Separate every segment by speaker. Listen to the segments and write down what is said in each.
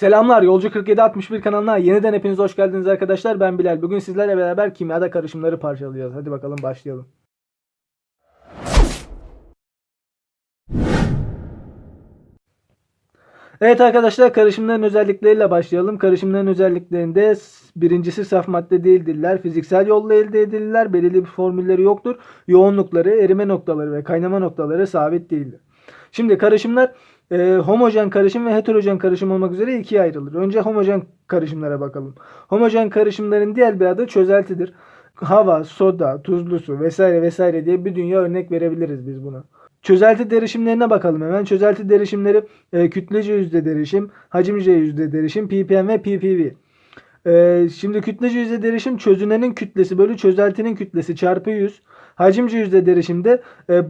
Speaker 1: Selamlar Yolcu 4761 kanalına yeniden hepiniz hoş geldiniz arkadaşlar. Ben Bilal. Bugün sizlerle beraber kimyada karışımları parçalayacağız. Hadi bakalım başlayalım. Evet arkadaşlar karışımların özellikleriyle başlayalım. Karışımların özelliklerinde birincisi saf madde değildirler. Fiziksel yolla elde edilirler. Belirli bir formülleri yoktur. Yoğunlukları, erime noktaları ve kaynama noktaları sabit değildir. Şimdi karışımlar e, homojen karışım ve heterojen karışım olmak üzere ikiye ayrılır. Önce homojen karışımlara bakalım. Homojen karışımların diğer bir adı çözeltidir. Hava, soda, tuzlu su vesaire vesaire diye bir dünya örnek verebiliriz biz buna. Çözelti derişimlerine bakalım hemen. Çözelti derişimleri e, kütlece yüzde derişim, hacimce yüzde derişim, ppm ve ppv. E, şimdi kütlece yüzde derişim çözünenin kütlesi bölü çözeltinin kütlesi çarpı 100. Hacimce yüzde derişimde e,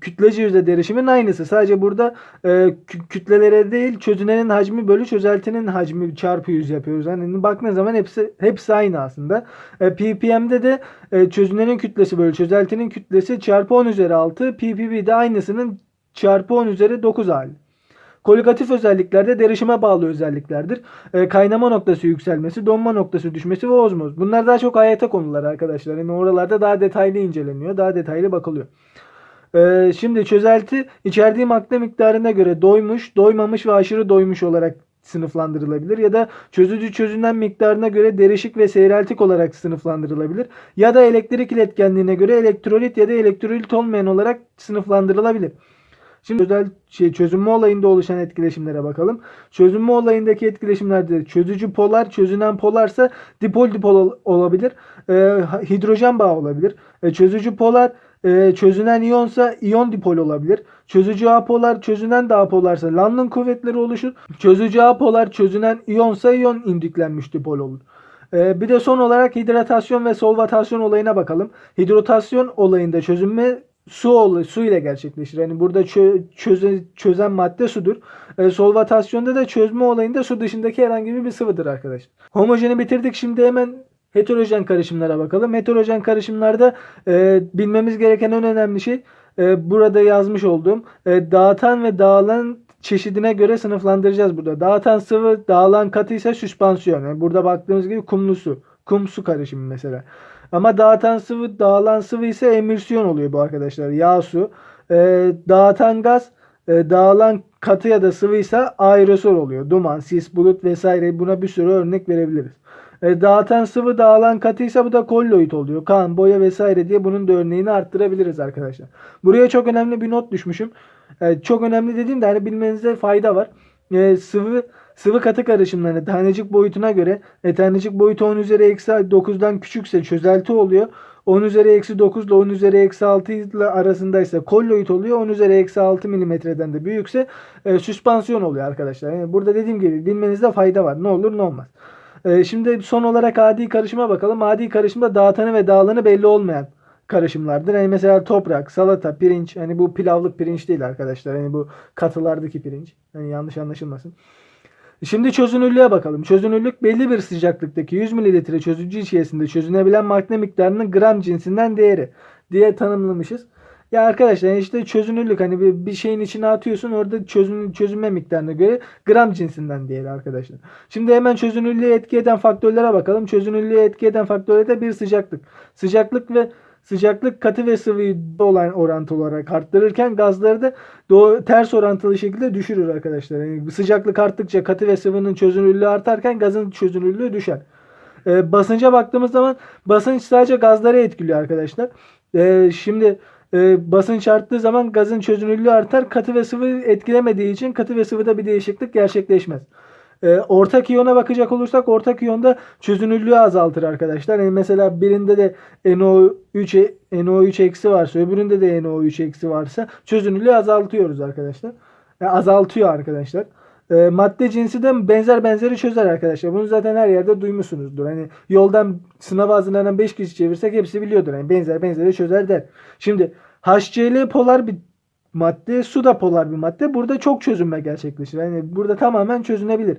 Speaker 1: kütlece yüzde derişimin aynısı. Sadece burada e, kü- kütlelere değil çözünenin hacmi bölü çözeltinin hacmi çarpı 100 yapıyoruz. Hani baktığın zaman hepsi hepsi aynı aslında. E, ppm'de de e, çözünenin kütlesi bölü çözeltinin kütlesi çarpı 10 üzeri 6. ppv'de aynısının çarpı 10 üzeri 9 hali. Koligatif özelliklerde derişime bağlı özelliklerdir. E, kaynama noktası yükselmesi, donma noktası düşmesi ve ozmoz. Bunlar daha çok AYT konuları arkadaşlar. Yani oralarda daha detaylı inceleniyor, daha detaylı bakılıyor. Ee, şimdi çözelti içerdiği madde miktarına göre doymuş, doymamış ve aşırı doymuş olarak sınıflandırılabilir ya da çözücü çözünen miktarına göre derişik ve seyreltik olarak sınıflandırılabilir ya da elektrik iletkenliğine göre elektrolit ya da elektrolit olmayan olarak sınıflandırılabilir. Şimdi özel şey, çözünme olayında oluşan etkileşimlere bakalım. Çözünme olayındaki etkileşimlerde çözücü polar, çözünen polarsa dipol dipol ol- olabilir. Ee, hidrojen bağı olabilir. Ee, çözücü polar e, çözünen iyonsa iyon dipol olabilir. Çözücü apolar çözünen de apolarsa London kuvvetleri oluşur. Çözücü apolar çözünen iyonsa iyon indüklenmiş dipol olur. Ee, bir de son olarak hidratasyon ve solvatasyon olayına bakalım. Hidratasyon olayında çözünme su su ile gerçekleşir. Yani burada çö- çöze- çözen madde sudur. Ee, solvatasyonda da çözme olayında su dışındaki herhangi bir sıvıdır arkadaşlar. Homojeni bitirdik. Şimdi hemen heterojen karışımlara bakalım. Heterojen karışımlarda e, bilmemiz gereken en önemli şey e, burada yazmış olduğum e, dağıtan ve dağılan çeşidine göre sınıflandıracağız burada. Dağıtan sıvı, dağılan katı ise süspansiyon. Yani burada baktığımız gibi kumlu su. Kum su karışımı mesela. Ama dağıtan sıvı, dağılan sıvı ise emülsiyon oluyor bu arkadaşlar. Yağ su. E, dağıtan gaz, e, dağılan katı ya da sıvıysa aerosol oluyor. Duman, sis, bulut vesaire buna bir sürü örnek verebiliriz. E, dağıtan sıvı dağılan katıysa bu da kolloid oluyor. Kan, boya vesaire diye bunun da örneğini arttırabiliriz arkadaşlar. Buraya çok önemli bir not düşmüşüm. E, çok önemli dediğimde hani bilmenizde fayda var. E, sıvı sıvı katı karışımlarını tanecik boyutuna göre e, tanecik boyutu 10 üzeri eksi 9'dan küçükse çözelti oluyor. 10 üzeri eksi 9 ile 10 üzeri eksi 6 ile arasındaysa kolloid oluyor. 10 üzeri eksi 6 milimetreden de büyükse e, süspansiyon oluyor arkadaşlar. Yani burada dediğim gibi bilmenizde fayda var. Ne olur ne olmaz. Ee, şimdi son olarak adi karışıma bakalım. Adi karışımda dağıtanı ve dağılanı belli olmayan karışımlardır. Yani mesela toprak, salata, pirinç. Hani bu pilavlık pirinç değil arkadaşlar. Hani bu katılardaki pirinç. Hani yanlış anlaşılmasın. Şimdi çözünürlüğe bakalım. Çözünürlük belli bir sıcaklıktaki 100 mililitre çözücü içerisinde çözünebilen madde miktarının gram cinsinden değeri diye tanımlamışız. Ya arkadaşlar işte çözünürlük hani bir, bir şeyin içine atıyorsun orada çözün, çözünme miktarına göre gram cinsinden değeri arkadaşlar. Şimdi hemen çözünürlüğe etki eden faktörlere bakalım. Çözünürlüğe etki eden faktörler de bir sıcaklık. Sıcaklık ve sıcaklık katı ve sıvıyı olan orantılı olarak arttırırken gazları da doğu, ters orantılı şekilde düşürür arkadaşlar. Yani sıcaklık arttıkça katı ve sıvının çözünürlüğü artarken gazın çözünürlüğü düşer. Ee, basınca baktığımız zaman basınç sadece gazları etkiliyor arkadaşlar. Ee, şimdi e, basınç arttığı zaman gazın çözünürlüğü artar. Katı ve sıvı etkilemediği için katı ve sıvıda bir değişiklik gerçekleşmez. E, ortak iyona bakacak olursak ortak iyonda çözünürlüğü azaltır arkadaşlar. Yani mesela birinde de NO3 NO3 eksi varsa öbüründe de NO3 eksi varsa çözünürlüğü azaltıyoruz arkadaşlar. Yani azaltıyor arkadaşlar. E, madde cinsi de benzer benzeri çözer arkadaşlar. Bunu zaten her yerde duymuşsunuzdur. Hani yoldan sınav hazırlanan 5 kişi çevirsek hepsi biliyordur. Yani benzer benzeri çözer der. Şimdi HCl polar bir madde, su da polar bir madde. Burada çok çözünme gerçekleşir. Yani burada tamamen çözünebilir.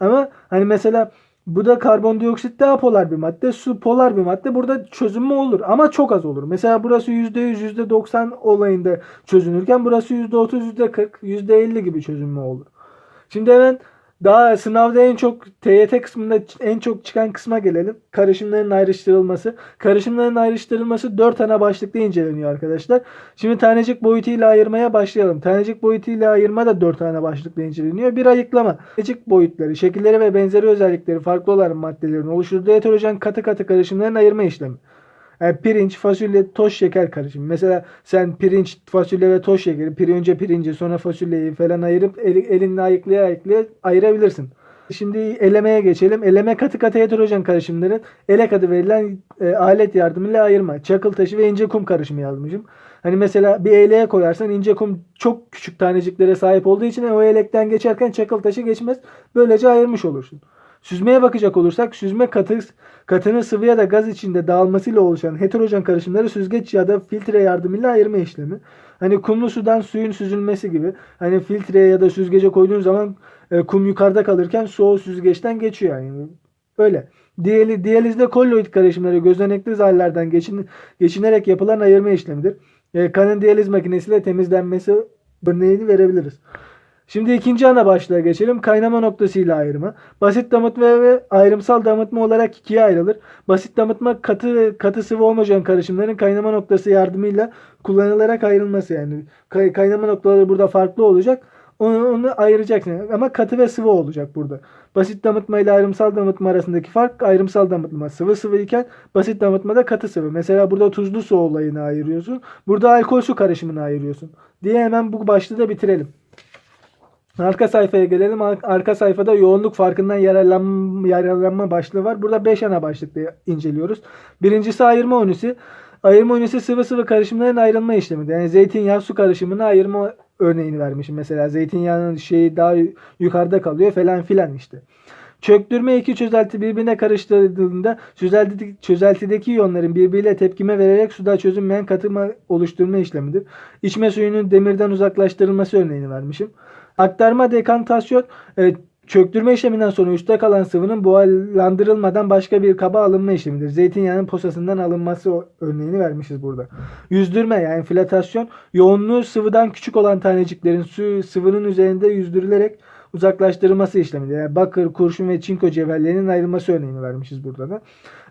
Speaker 1: Ama hani mesela bu da karbondioksit daha polar bir madde. Su polar bir madde. Burada çözünme olur ama çok az olur. Mesela burası %100, %90 olayında çözünürken burası %30, %40, %50 gibi çözünme olur. Şimdi hemen Daha sınavda en çok TYT kısmında en çok çıkan kısma gelelim. Karışımların ayrıştırılması. Karışımların ayrıştırılması 4 ana başlıkta inceleniyor arkadaşlar. Şimdi tanecik boyutuyla ayırmaya başlayalım. Tanecik boyutuyla ayırma da 4 tane başlıkta inceleniyor. Bir ayıklama. Tanecik boyutları, şekilleri ve benzeri özellikleri farklı olan maddelerin oluşturduğu heterojen katı katı karışımların ayırma işlemi. Yani pirinç, fasulye, toz şeker karışımı. Mesela sen pirinç, fasulye ve toz şekeri, pir önce pirinci sonra fasulyeyi falan ayırıp el, elinle ayıklaya ayıklaya ayırabilirsin. Şimdi elemeye geçelim. Eleme katı katı heterojen karışımların elek adı verilen e, alet yardımıyla ayırma. Çakıl taşı ve ince kum karışımı yazmışım. Hani mesela bir eleğe koyarsan ince kum çok küçük taneciklere sahip olduğu için o elekten geçerken çakıl taşı geçmez. Böylece ayırmış olursun. Süzmeye bakacak olursak süzme katı, katının sıvı ya da gaz içinde dağılmasıyla oluşan heterojen karışımları süzgeç ya da filtre yardımıyla ayırma işlemi. Hani kumlu sudan suyun süzülmesi gibi. Hani filtreye ya da süzgece koyduğun zaman e, kum yukarıda kalırken su o süzgeçten geçiyor yani. Öyle. Diyali, diyalizde kolloid karışımları gözenekli zarlardan geçin, geçinerek yapılan ayırma işlemidir. E, kanın diyaliz makinesiyle temizlenmesi örneğini verebiliriz. Şimdi ikinci ana başlığa geçelim. Kaynama noktasıyla ayırma. Basit damıtma ve ayrımsal damıtma olarak ikiye ayrılır. Basit damıtma katı katı sıvı homojen karışımların kaynama noktası yardımıyla kullanılarak ayrılması yani. Kay, kaynama noktaları burada farklı olacak. Onu, onu ayıracaksın. Ama katı ve sıvı olacak burada. Basit damıtma ile ayrımsal damıtma arasındaki fark ayrımsal damıtma sıvı sıvı iken basit damıtmada katı sıvı. Mesela burada tuzlu su olayını ayırıyorsun. Burada alkol su karışımını ayırıyorsun. Diye hemen bu başlığı da bitirelim. Arka sayfaya gelelim. Arka sayfada yoğunluk farkından yararlanma, yararlanma başlığı var. Burada 5 ana başlıkta inceliyoruz. Birincisi ayırma unisi. Ayırma unisi sıvı sıvı karışımların ayrılma işlemidir. Yani zeytinyağı su karışımını ayırma örneğini vermişim. Mesela zeytinyağının şeyi daha yukarıda kalıyor falan filan işte. Çöktürme iki çözelti birbirine karıştırıldığında çözeltideki, çözeltideki iyonların birbiriyle tepkime vererek suda çözünmeyen katılma oluşturma işlemidir. İçme suyunun demirden uzaklaştırılması örneğini vermişim. Aktarma dekantasyon e, çöktürme işleminden sonra üstte kalan sıvının buharlandırılmadan başka bir kaba alınma işlemidir. Zeytinyağının posasından alınması örneğini vermişiz burada. Yüzdürme yani filatasyon yoğunluğu sıvıdan küçük olan taneciklerin su sıvının üzerinde yüzdürülerek uzaklaştırılması işlemidir. Yani bakır, kurşun ve çinko cevherlerinin ayrılması örneğini vermişiz burada da.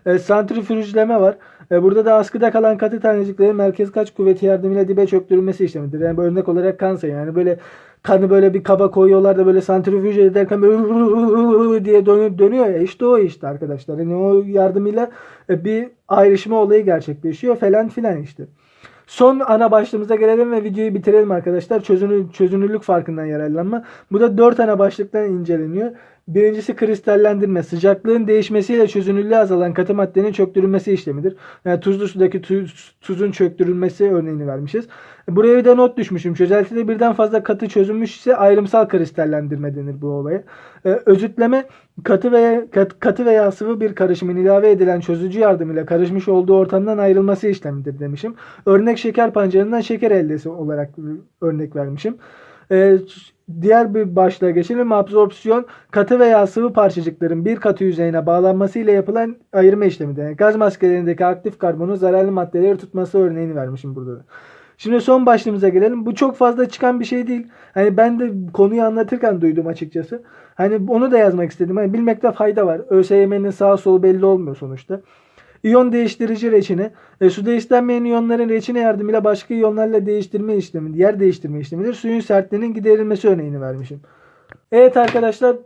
Speaker 1: E, santrifüjleme var. E, burada da askıda kalan katı taneciklerin merkez kaç kuvveti yardımıyla dibe çöktürülmesi işlemidir. Yani örnek olarak kansa yani böyle kanı böyle bir kaba koyuyorlar da böyle santrifüj ederken böyle diye dönüyor, dönüyor ya işte o işte arkadaşlar. Yani o yardımıyla e, bir ayrışma olayı gerçekleşiyor falan filan işte. Son ana başlığımıza gelelim ve videoyu bitirelim arkadaşlar. Çözünür, çözünürlük farkından yararlanma. Bu da 4 ana başlıktan inceleniyor. Birincisi kristallendirme. Sıcaklığın değişmesiyle çözünürlüğü azalan katı maddenin çöktürülmesi işlemidir. Yani tuzlu sudaki tuz, tuzun çöktürülmesi örneğini vermişiz. Buraya bir de not düşmüşüm. Çözeltide birden fazla katı çözülmüş ise ayrımsal kristallendirme denir bu olaya. Ee, özütleme katı veya kat, katı veya sıvı bir karışımın ilave edilen çözücü yardımıyla karışmış olduğu ortamdan ayrılması işlemidir demişim. Örnek şeker pancarından şeker eldesi olarak örnek vermişim. Ee, diğer bir başlığa geçelim. Absorpsiyon katı veya sıvı parçacıkların bir katı yüzeyine bağlanması ile yapılan ayırma işlemidir. Yani gaz maskelerindeki aktif karbonu zararlı maddeleri tutması örneğini vermişim burada da. Şimdi son başlığımıza gelelim. Bu çok fazla çıkan bir şey değil. Hani ben de konuyu anlatırken duydum açıkçası. Hani onu da yazmak istedim. Hani bilmekte fayda var. ÖSYM'nin sağ sol belli olmuyor sonuçta. İyon değiştirici reçine. E, suda istenmeyen iyonların reçine yardımıyla başka iyonlarla değiştirme işlemi, yer değiştirme işlemidir. Suyun sertliğinin giderilmesi örneğini vermişim. Evet arkadaşlar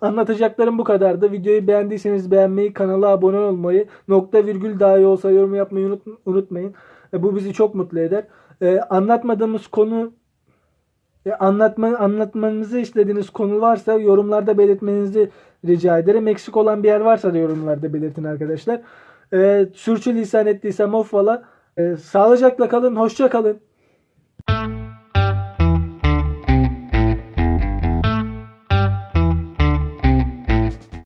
Speaker 1: anlatacaklarım bu kadardı. Videoyu beğendiyseniz beğenmeyi, kanala abone olmayı, nokta virgül dahi olsa yorum yapmayı unut, unutmayın. E, bu bizi çok mutlu eder. E, anlatmadığımız konu e, anlatma, anlatmanızı istediğiniz konu varsa yorumlarda belirtmenizi rica ederim. Eksik olan bir yer varsa da yorumlarda belirtin arkadaşlar. E, sürçülisan ettiysem affola. E, ee, sağlıcakla kalın, hoşça kalın.